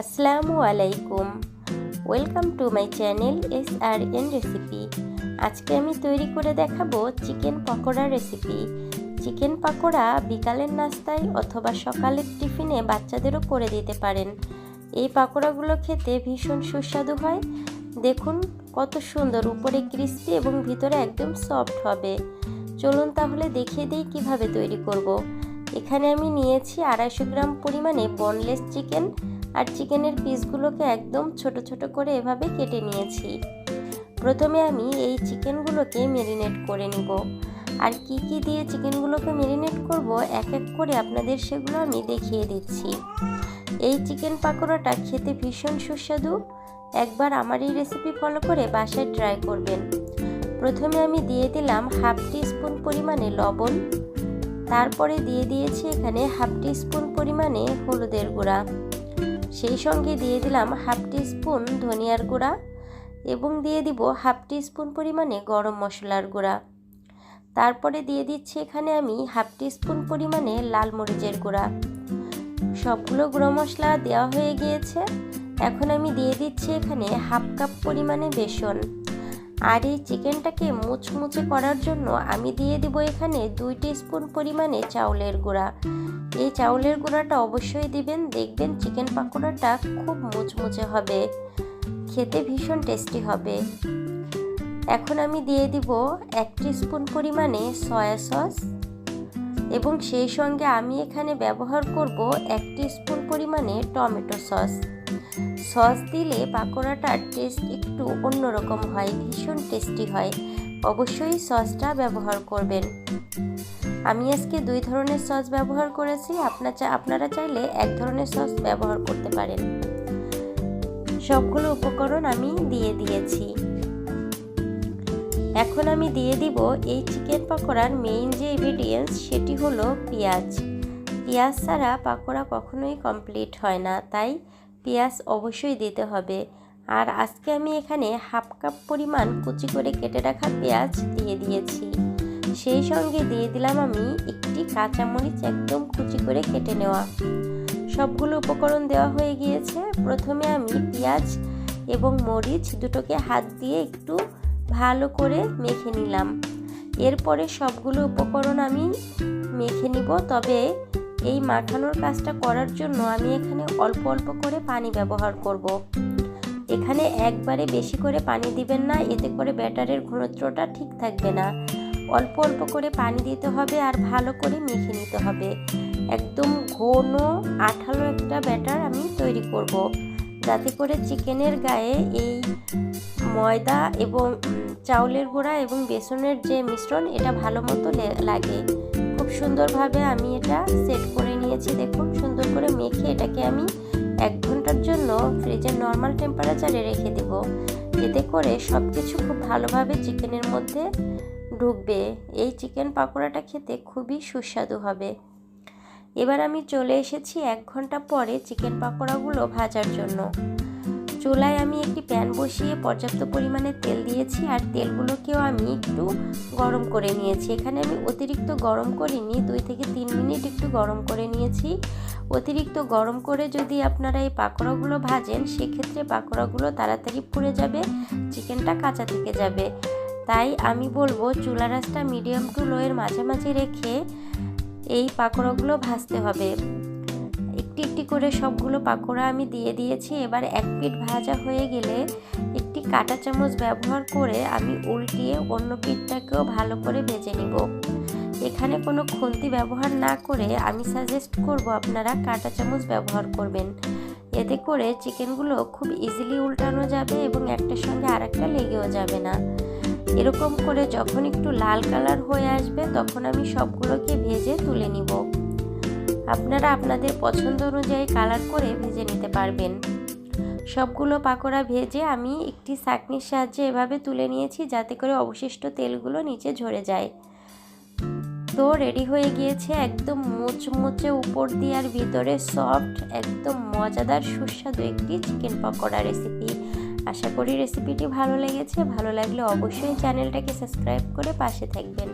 আসসালামু আলাইকুম। Welcome to my channel S R N recipe আজকে আমি তৈরি করে দেখাবো chicken pakora recipe chicken pakora বিকালের নাস্তায় অথবা সকালের টিফিনে বাচ্চাদেরও করে দিতে পারেন। এই পাকোড়াগুলো খেতে ভীষণ সুস্বাদু হয়। দেখুন কত সুন্দর, উপরে ক্রিস্পি এবং ভিতরে একদম সফট হবে। চলুন তাহলে দেখিয়ে দিই কীভাবে তৈরি করব। এখানে আমি নিয়েছি আড়াইশো গ্রাম পরিমাণে বনলেস চিকেন আর চিকেনের পিসগুলোকে একদম ছোট ছোট করে এভাবে কেটে নিয়েছি। প্রথমে আমি এই চিকেনগুলোকে মেরিনেট করে নিব। আর কি কি দিয়ে চিকেনগুলোকে মেরিনেট করব, এক এক করে আপনাদের সেগুলো আমি দেখিয়ে দিচ্ছি। এই চিকেন পাকোড়াটা খেতে ভীষণ সুস্বাদু। একবার আমার এই রেসিপি ফলো করে বাসায় ট্রাই করবেন। প্রথমে আমি দিয়ে দিলাম হাফ টি স্পুন পরিমাণে লবণ। তারপরে দিয়ে দিয়েছি এখানে হাফ টি স্পুন পরিমাণে হলুদের গুঁড়া। সেই সঙ্গে দিয়ে দিলাম হাফ স্পুন ধনিয়ার গুঁড়া এবং দিয়ে দিব হাফ টি স্পুন পরিমাণে গরম মশলার গুঁড়া। তারপরে দিয়ে দিচ্ছি এখানে আমি হাফ স্পুন পরিমাণে লাল মরিচের গুঁড়া। সবগুলো গুঁড়ো মশলা দেওয়া হয়ে গিয়েছে। এখন আমি দিয়ে দিচ্ছি এখানে হাফ কাপ পরিমাণে বেসন। আর এই চিকেনটাকে মুচমুচে করার জন্য আমি দিয়ে দিব এখানে দুই স্পুন পরিমাণে চাউলের গুঁড়া। এই চাউলের গুঁড়াটা অবশ্যই দিবেন। দেখবেন চিকেন পাকোড়াটা খুব মুচমুচে হবে। খেতে ভীষণ টেস্টি হবে। এখন আমি দিয়ে দিব এক স্পুন পরিমাণে সয়া সস এবং সেই সঙ্গে আমি এখানে ব্যবহার করব এক স্পুন পরিমাণে টমেটো সস। সস দিলে পাকোড়াটার টেস্ট একটু অন্যরকম হয়, ভীষণ টেস্টি হয়। অবশ্যই সসটা ব্যবহার করবেন। আমি আজকে দুই ধরনের সস ব্যবহার করেছি। আপনার আপনারা চাইলে এক ধরনের সস ব্যবহার করতে পারেন। সবগুলো উপকরণ আমি দিয়ে দিয়েছি। এখন আমি দিয়ে দিব এই চিকেন পাকোড়ার মেইন যে ইনগ্রিডিয়েন্টস সেটি হলো পেঁয়াজ। পেঁয়াজ ছাড়া পাকোড়া কখনোই কমপ্লিট হয় না, তাই পেঁয়াজ অবশ্যই দিতে হবে। আর আজকে আমি এখানে হাফ কাপ পরিমাণ কুচি করে কেটে রাখা পেঁয়াজ দিয়ে দিয়েছি। সেই সঙ্গে দিয়ে দিলাম আমি একটি কাঁচামরিচ একদম কুচি করে কেটে নেওয়া। সবগুলো উপকরণ দেওয়া হয়ে গিয়েছে। প্রথমে আমি পেঁয়াজ এবং মরিচ দুটোকে হাত দিয়ে একটু ভালো করে মেখে নিলাম। এরপরে সবগুলো উপকরণ আমি মেখে নিব। তবে এই মাখানোর কাজটা করার জন্য আমি এখানে অল্প অল্প করে পানি ব্যবহার করব। এখানে একবারে বেশি করে পানি দিবেন না, এতে করে ব্যাটারের ঘনত্বটা ঠিক থাকবে না। অল্প অল্প করে পানি দিতে হবে আর ভালো করে মেখে নিতে হবে। একদম ঘন আঠালো একটা ব্যাটার আমি তৈরি করব। যাতে করে চিকেনের গায়ে এই ময়দা এবং চাউলের গুঁড়া এবং বেসনের যে মিশ্রণ, এটা ভালো মতো লাগে। খুব সুন্দরভাবে আমি এটা সেট করে নিয়েছি। দেখুন, সুন্দর করে মেখে এটাকে আমি এক ঘণ্টার জন্য ফ্রিজের নর্মাল টেম্পারেচারে রেখে দেব। এতে করে সব কিছু খুব ভালোভাবে চিকেনের মধ্যে ঢুকবে। এই চিকেন পাকোড়াটা খেতে খুবই সুস্বাদু হবে। এবার আমি চলে এসেছি এক ঘণ্টা পরে চিকেন পাকোড়াগুলো ভাজার জন্য। চুলায় আমি একটি প্যান বসিয়ে পর্যাপ্ত পরিমাণে তেল দিয়েছি আর তেলগুলোকেও আমি একটু গরম করে নিয়েছি। এখানে আমি অতিরিক্ত গরম করিনি, দুই থেকে তিন মিনিট একটু গরম করে নিয়েছি। অতিরিক্ত গরম করে যদি আপনারা এই পাকোড়াগুলো ভাজেন, সেক্ষেত্রে পাকোড়াগুলো তাড়াতাড়ি পুড়ে যাবে, চিকেনটা কাঁচা থেকে যাবে। তাই আমি বলব, চুলা রাসটা মিডিয়াম টু লোয়ের মাঝামাঝি রেখে এই পাকোড়াগুলো ভাজতে হবে। করে সবগুলো পাকোড়া আমি দিয়ে দিয়েছি। এবার এক পিঠ ভাজা হয়ে গেলে একটি কাঁটা চামচ ব্যবহার করে আমি উল্টিয়ে অন্য পিঠটাকেও ভালো করে ভেজে নিব। এখানে কোনো খুন্তি ব্যবহার না করে আমি সাজেস্ট করব আপনারা কাঁটা চামচ ব্যবহার করবেন। এতে করে চিকেনগুলো খুব ইজিলি উল্টানো যাবে এবং একটার সঙ্গে আর একটা লেগেও যাবে না। এরকম করে যখন একটু লাল কালার হয়ে আসবে তখন আমি সবগুলোকে ভেজে তুলে নিব। আপনারা আপনাদের পছন্দ অনুযায়ী কালার করে ভেজে নিতে পারবেন। সবগুলো পাকোড়া ভেজে আমি একটি চাকনির সাহায্যে এভাবে তুলে নিয়েছি যাতে করে অবশিষ্ট তেলগুলো নিচে ঝরে যায়। তো রেডি হয়ে গিয়েছে একদম মুচমুচে উপর দিয়ে আর ভিতরে সফট একদম মজাদার, সুস্বাদু একটি চিকেন পকোড়া রেসিপি আশা করি রেসিপিটি ভালো লেগেছে। ভালো লাগলে অবশ্যই চ্যানেলটাকে সাবস্ক্রাইব করে পাশে থাকবেন।